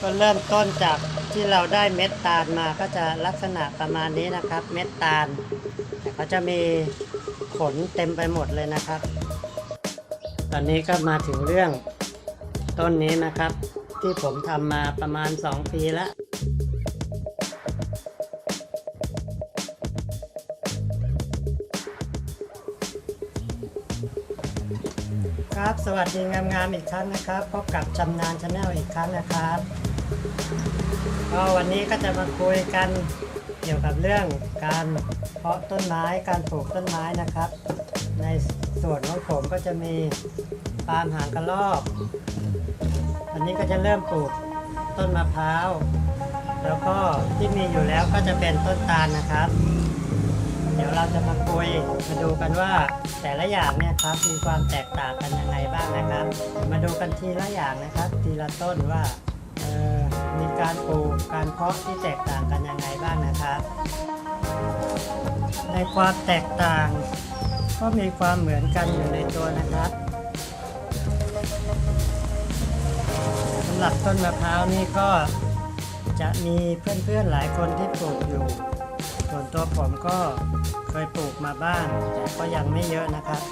ก็เริ่มต้นจากที่เราได้เม็ดตาลมาก็จะลักษณะประมาณนี้นะครับ เม็ดตาลแต่ก็จะมีขนเต็มไปหมดเลยนะครับ ตอนนี้ก็มาถึงเรื่องต้นนี้นะครับ ที่ผมทำมาประมาณ 2 ปีแล้ว ครับ สวัสดีงามๆอีกครั้งนะครับ พบกับชำนาญชาแนลอีกครั้งนะครับก็วันนี้ก็จะมาคุยกันเกี่ยวกับเรื่องการเพาะต้นไม้การปลูกต้นไม้นะครับ ในส่วนของผมก็จะมีปาล์มหางกระรอกอันนี้ก็จะเริ่มปลูกต้นมะพร้าวแล้วก็ที่มีอยู่แล้วก็จะเป็นต้นตาลนะครับ เดี๋ยวเราจะมาคุยมาดูกันว่าแต่ละอย่างเนี่ยครับมีความแตกต่างกันยังไงบ้างนะครับ มาดูกันทีละอย่างนะครับ ทีละต้นว่าออมีการปลูกการเพาะที่แตกต่างกันยังไงบ้างนะครับ ในความแตกต่าง ก็มีความเหมือนกันอยู่ในตัวนะครับสำหรับต้นมะพร้าวนี่ก็จะมีเพื่อนๆหลายคนที่ปลูกอยู่ ส่วนตัวผมก็เคยปลูกมาบ้าง แต่ก็ยังไม่เยอะนะครับ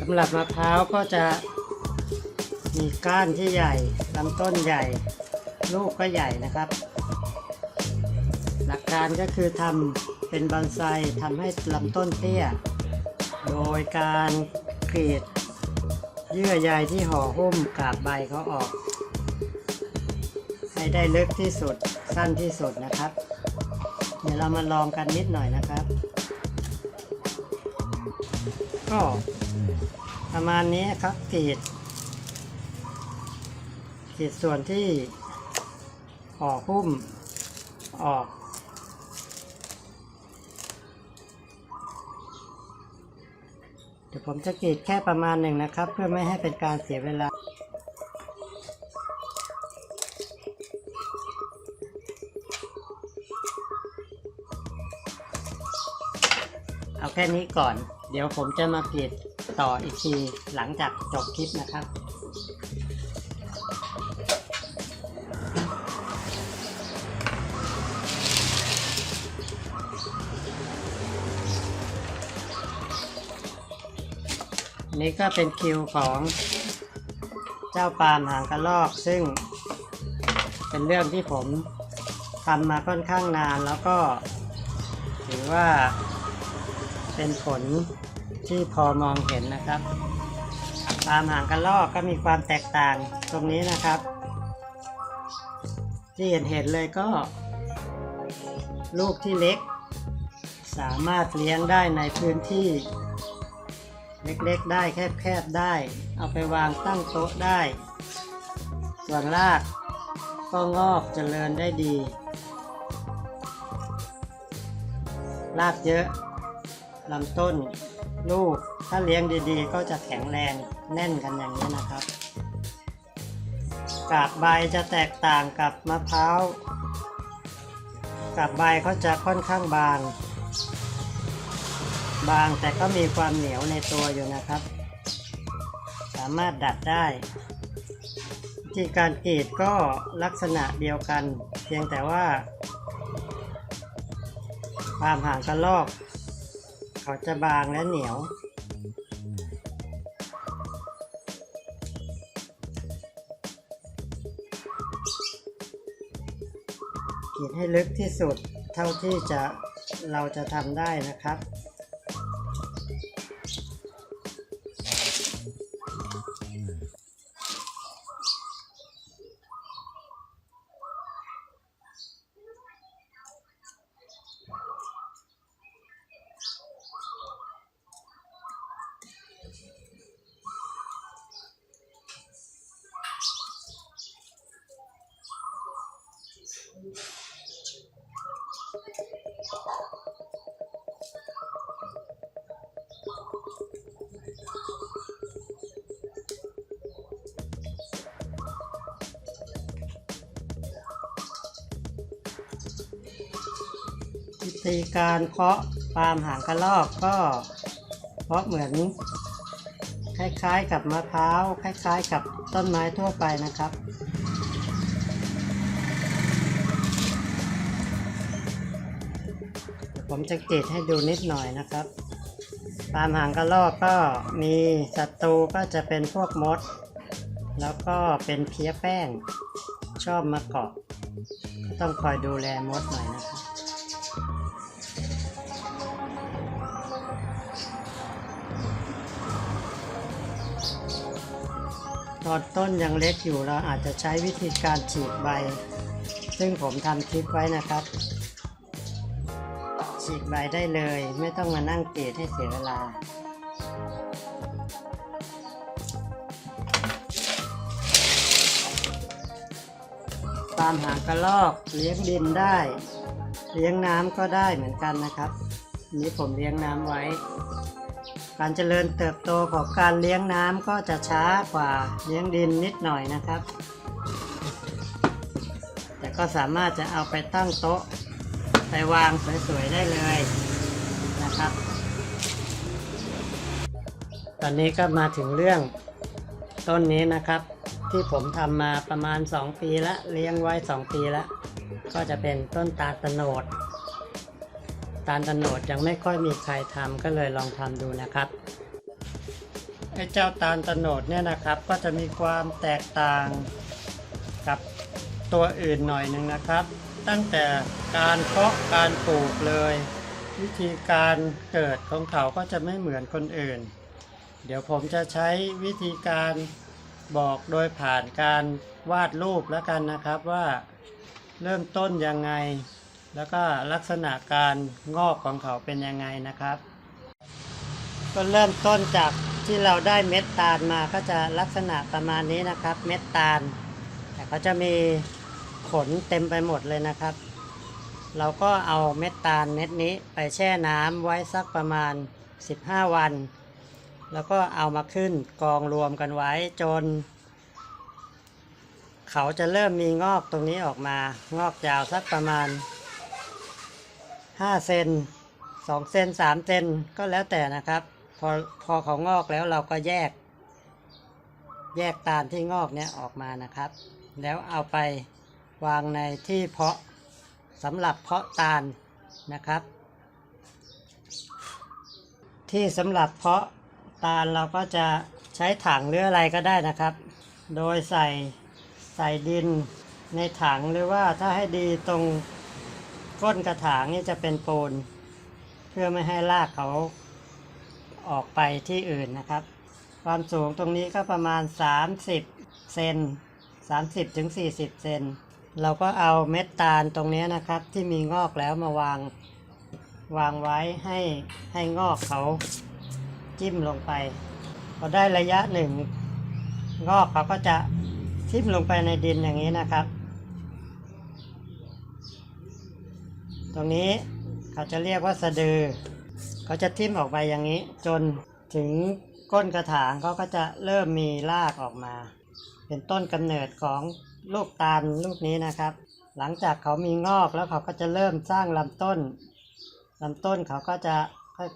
สำหรับมะพร้าวก็จะมีก้านที่ใหญ่ลำต้นใหญ่ ลูกก็ใหญ่นะครับ หลักการก็คือทำเป็นบอนไซทำให้ลำต้นเตี้ย โดยการกรีด เยื่อใยที่ห่อหุ้มกาบใบเขาออก ให้ได้ลึกที่สุดสั้นที่สุดนะครับ เดี๋ยวเรามาลองกันนิดหน่อยนะครับ ก็ประมาณนี้ครับกรีดกรีดส่วนที่ห่อหุ้มออก เดี๋ยวผมจะกรีดแค่ประมาณหนึ่งนะครับ เพื่อไม่ให้เป็นการเสียเวลา เอาแค่นี้ก่อน เดี๋ยวผมจะมากรีดต่ออีกทีหลังจากจบคลิปนะครับ นี่ก็เป็นคิวของเจ้าปาล์มหางกระรอก ซึ่งเป็นเรื่องที่ผมทำมาค่อนข้างนานแล้วก็ถือว่าเป็นผลที่พอมองเห็นนะครับปาล์มหางกระรอกก็มีความแตกต่างตรงนี้นะครับ ที่เห็นเห็นเลยก็ ลูกที่เล็ก สามารถเลี้ยงได้ในพื้นที่ เล็กๆได้แคบๆได้ เอาไปวางตั้งโต๊ะได้ ส่วนรากก็งอกเจริญได้ดี รากเยอะลำต้นลูกถ้าเลี้ยงดีๆ ก็จะแข็งแรงแน่นกันอย่างนี้นะครับ กาบใบจะแตกต่างกับมะพร้าวกาบใบเขาจะค่อนข้างบาง บางแต่ก็มีความเหนียวในตัวอยู่นะครับ สามารถดัดได้วิธีการกรีดก็ลักษณะเดียวกัน เพียงแต่ว่าความห่างกระลอก เขาจะบางและเหนียวกรีดให้ลึกที่สุดเท่าที่จะเราจะทำได้นะครับ วิธีการเพาะปาล์มหางกระรอกก็เพราะเหมือน คล้ายๆกับมะพร้าว คล้ายๆกับต้นไม้ทั่วไปนะครับ ผมจะกรีดให้ดูนิดหน่อยนะครับ ตามหางกระรอกก็มีศัตรูก็จะเป็นพวกมด แล้วก็เป็นเพี้ยแป้ง ชอบมาเกาะ ต้องคอยดูแลมดหน่อยนะครับตอนต้นยังเล็กอยู่เราอาจจะใช้วิธีการฉีกใบ ซึ่งผมทำคลิปไว้นะครับ ฉีกใบได้เลย ไม่ต้องมานั่งเกรดให้เสียเวลา ตามหางกระลอกเลี้ยงดินได้ เลี้ยงน้ำก็ได้เหมือนกันนะครับนี้ผมเลี้ยงน้ำไว้ การเจริญเติบโตของการเลี้ยงน้ำก็จะช้ากว่าเลี้ยงดินนิดหน่อยนะครับ แต่ก็สามารถจะเอาไปตั้งโต๊ะ ไปวางสวยๆได้เลยนะครับ ตอนนี้ก็มาถึงเรื่องต้นนี้นะครับ ที่ผมทำมาประมาณ 2 ปีละเลี้ยงไว้ 2 ปีละก็จะเป็นต้นตาลตโนด ตาลตโนดยังไม่ค่อยมีใครทำก็เลยลองทำดูนะครับไอ้เจ้าตาลตโนดเนี่ยนะครับก็จะมีความแตกต่างกับตัวอื่นหน่อยหนึ่งนะครับ ตั้งแต่การเพาะการปลูกเลย วิธีการเกิดของเขาก็จะไม่เหมือนคนอื่น เดี๋ยวผมจะใช้วิธีการบอกโดยผ่านการวาดรูปแล้วกันนะครับว่าเริ่มต้นยังไง แล้วก็ลักษณะการงอกของเขาเป็นยังไงนะครับ ก็เริ่มต้นจากที่เราได้เม็ดตาลมาก็จะลักษณะประมาณนี้นะครับ เม็ดตาลแต่เขาจะมี ขนเต็มไปหมดเลยนะครับ เราก็เอาเม็ดตาลเม็ดนี้ไปแช่น้ำไว้สักประมาณ 15 วัน แล้วก็เอามาขึ้นกองรวมกันไว้จน เขาจะเริ่มมีงอกตรงนี้ออกมา งอกยาวสักประมาณ 5 เซน2เซน3เซนก็แล้วแต่นะครับ พอพอเขางอกแล้วเราก็แยก แยกตาลที่งอกเนี้ยออกมานะครับ แล้วเอาไป วางในที่เพาะสำหรับเพาะตาลนะครับ ที่สำหรับเพาะตาลเราก็จะใช้ถังหรืออะไรก็ได้นะครับ โดยใส่ใส่ดินในถังหรือว่าถ้าให้ดีตรงก้นกระถางนี่จะเป็นปูน เพื่อไม่ให้รากเขาออกไปที่อื่นนะครับ ความสูงตรงนี้ก็ประมาณ 30 เซน30ถึง40 เซน เราก็เอาเม็ดตาลตรงนี้นะครับ ที่มีงอกแล้วมาวางวางไว้ให้ให้งอกเขาจิ้มลงไป พอได้ระยะหนึ่งงอกเขาก็จะทิ่มลงไปในดินอย่างนี้นะครับ ตรงนี้เขาจะเรียกว่าสะดือ เขาจะทิ่มออกไปอย่างนี้ จนถึงก้นกระถางเขาก็จะเริ่มมีรากออกมา เป็นต้นกำเนิดของ ลูกตาลลูกนี้นะครับ หลังจากเขามีงอกแล้วเขาก็จะเริ่มสร้างลำต้นลำต้นเขาก็จะ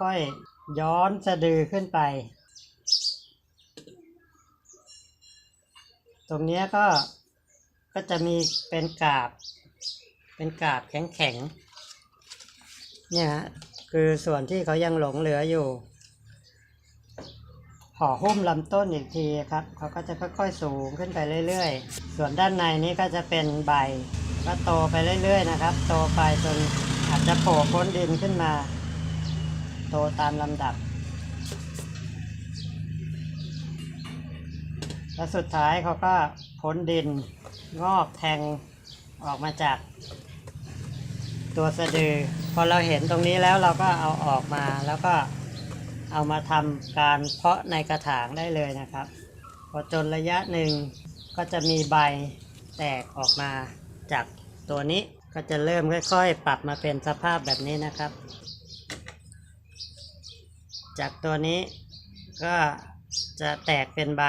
ค่อยๆย้อนสะดือขึ้นไป ตรงนี้ก็ก็จะมีเป็นกาบ เป็นกาบแข็งๆเนี่ยฮะคือส่วนที่เขายังหลงเหลืออยู่ห่อหุ้มลำต้นอีกทีครับ เขาก็จะค่อยๆสูงขึ้นไปเรื่อยๆ ส่วนด้านในนี้ก็จะเป็นใบก็โตไปเรื่อย ๆ นะครับ โตไปจนอาจจะโผล่พ้นดินขึ้นมา โตตามลำดับ แล้วสุดท้ายเขาก็พ้นดินงอกแทงออกมาจากตัวสะดือ พอเราเห็นตรงนี้แล้วเราก็เอาออกมาแล้วก็เอามาทำการเพาะในกระถางได้เลยนะครับ พอจนระยะหนึ่ง ก็จะมีใบแตกออกมาจากตัวนี้ก็จะเริ่มค่อยๆ ปรับมาเป็นสภาพแบบนี้นะครับ จากตัวนี้ก็จะแตกเป็นใบ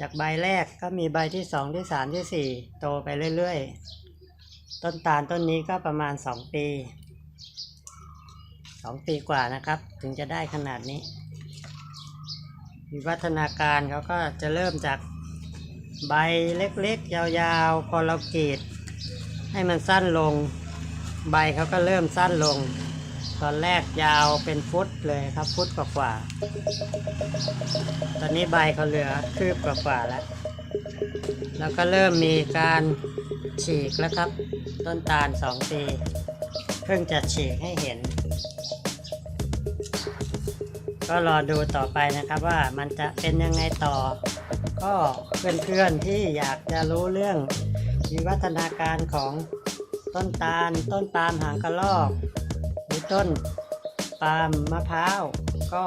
จากใบแรกก็มีใบที่สองที่สามที่สี่โตไปเรื่อยๆ ต้นตาลต้นนี้ก็ประมาณสองปีองปีกว่านะครับ ถึงจะได้ขนาดนี้ วิวัฒนาการเขาก็จะเริ่มจาก ใบเล็กๆ ยาวๆ พอเรากรีด ให้มันสั้นลง ใบเขาก็เริ่มสั้นลง ตอนแรกยาวเป็นฟุตเลยครับฟุตกว่าๆตอนนี้ใบเขาเหลือคืบกว่าๆแล้ว แล้วก็เริ่มมีการฉีกแล้วครับ ต้นตาลสองปีเพิ่งจะฉีกให้เห็น ก็รอดูต่อไปนะครับว่ามันจะเป็นยังไงต่อ ก็เพื่อนๆที่อยากจะรู้เรื่องวิวัฒนาการของต้นตาล ต้นปาล์มหางกระรอกหรือต้นปาล์มมะพร้าวก็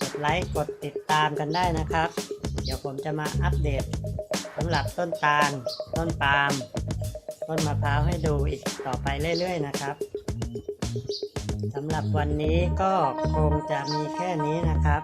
กดไลค์กดติดตามกันได้นะครับ เดี๋ยวผมจะมาอัปเดตสำหรับต้นตาล ต้นปาล์มต้นมะพร้าวให้ดูอีกต่อไปเรื่อยๆนะครับสำหรับวันนี้ก็คงจะมีแค่นี้นะครับ